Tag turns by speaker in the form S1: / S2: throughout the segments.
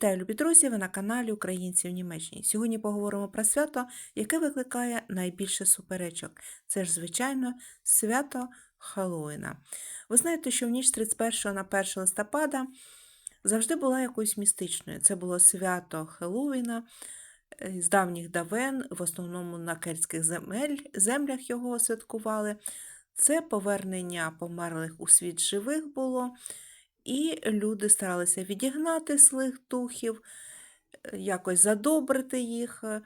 S1: Вітаю, любі друзі! Ви на каналі Українці в Німеччині. Сьогодні поговоримо про свято, яке викликає найбільше суперечок. Це ж, звичайно, свято Хеллоуіна. Ви знаєте, що в ніч 31 на 1 листопада завжди була якоюсь містичною. Це було свято Хеллоуіна е, з давніх давен, в основному на кельтських земель, землях його святкували. Це повернення померлих у світ живих було. І люди старалися відігнати злих духів, е, якось задобрити їх. е.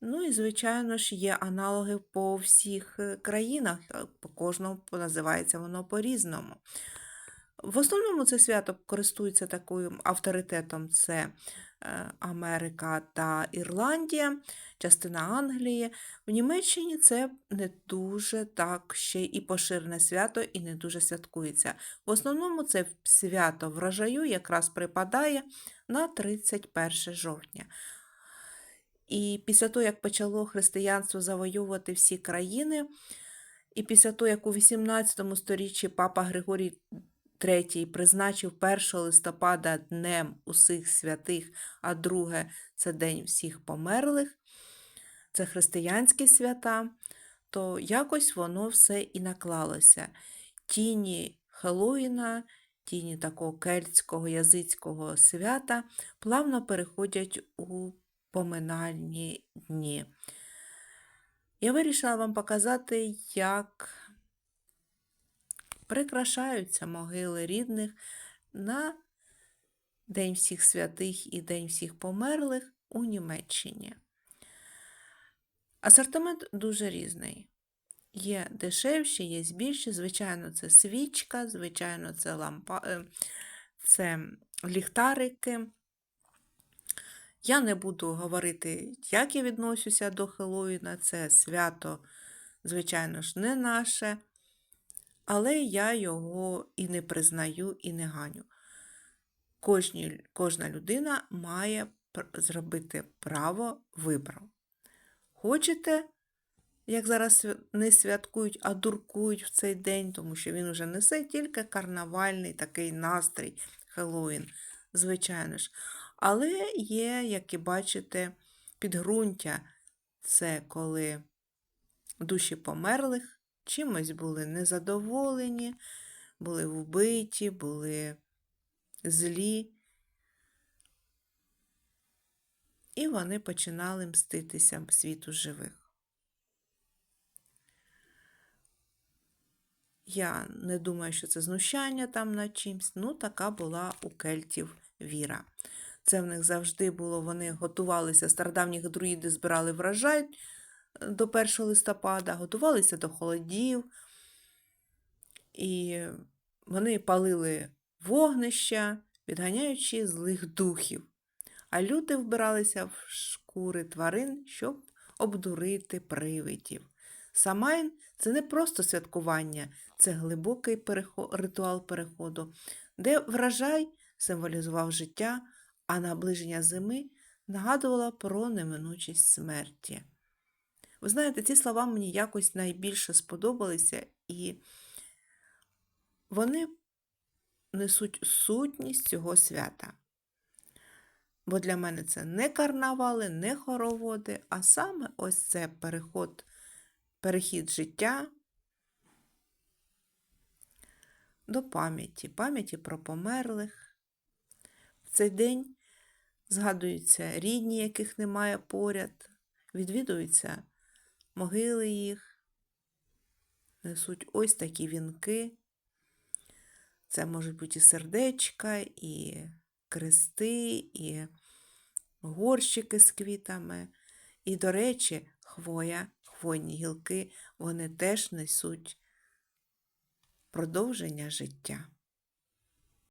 S1: Ну і, звичайно ж, є аналоги по всіх е, країнах, по кожному називається воно по-різному. В основному це свято користується таким авторитетом: це Америка та Ірландія, частина Англії. В Німеччині це не дуже так ще і поширене свято, і не дуже святкується. В основному це свято врожаю якраз припадає на 31 жовтня. І після того, як почало християнство завоювати всі країни, і після того, як у 18 сторіччі папа Григорій III призначив 1 листопада Днем усіх святих, а друге це День всіх померлих, це християнські свята, то якось воно все і наклалося. Тіні Хеллоїна, тіні такого кельтського язицького свята плавно переходять у поминальні дні. Я вирішила вам показати, як прикрашаються могили рідних на День всіх святих і День всіх померлих у Німеччині. Асортимент дуже різний. Є дешевші, є більші. Звичайно, це свічка, звичайно, це лампа, е, це ліхтарики. Я не буду говорити, як я відношуся до Хеллоуіна. Це свято, звичайно ж, не наше, але я його і не признаю, і не ганю. Кожні, кожна людина має зробити право вибору. Хочете, як зараз не святкують, а дуркують в цей день, тому що він уже несе тільки карнавальний такий настрій Хеллоуін, звичайно ж. Але є, як і бачите, підґрунтя це коли душі померлих чимось були незадоволені, були вбиті, були злі. І вони починали мститися світу живих. Я не думаю, що це знущання там над чимсь. Ну, така була у кельтів віра. Це в них завжди було, вони готувалися, стародавні друїди збирали врожай до 1 листопада, готувалися до холодів, і вони палили вогнища, відганяючи злих духів. А люди вбиралися в шкури тварин, щоб обдурити привидів. Самайн це не просто святкування, це глибокий перехо- ритуал переходу, де врожай символізував життя, а наближення зими нагадувало про неминучість смерті. Ви знаєте, ці слова мені якось найбільше сподобалися, і вони несуть сутність цього свята. Бо для мене це не карнавали, не хороводи, а саме ось це переход, перехід життя до пам'яті, пам'яті про померлих. В цей день згадуються рідні, яких немає поряд, відвідуються могили їх, несуть ось такі вінки. Це можуть бути і сердечка, і крести, і горщики з квітами. І, до речі, хвоя, хвойні гілки, вони теж несуть продовження життя.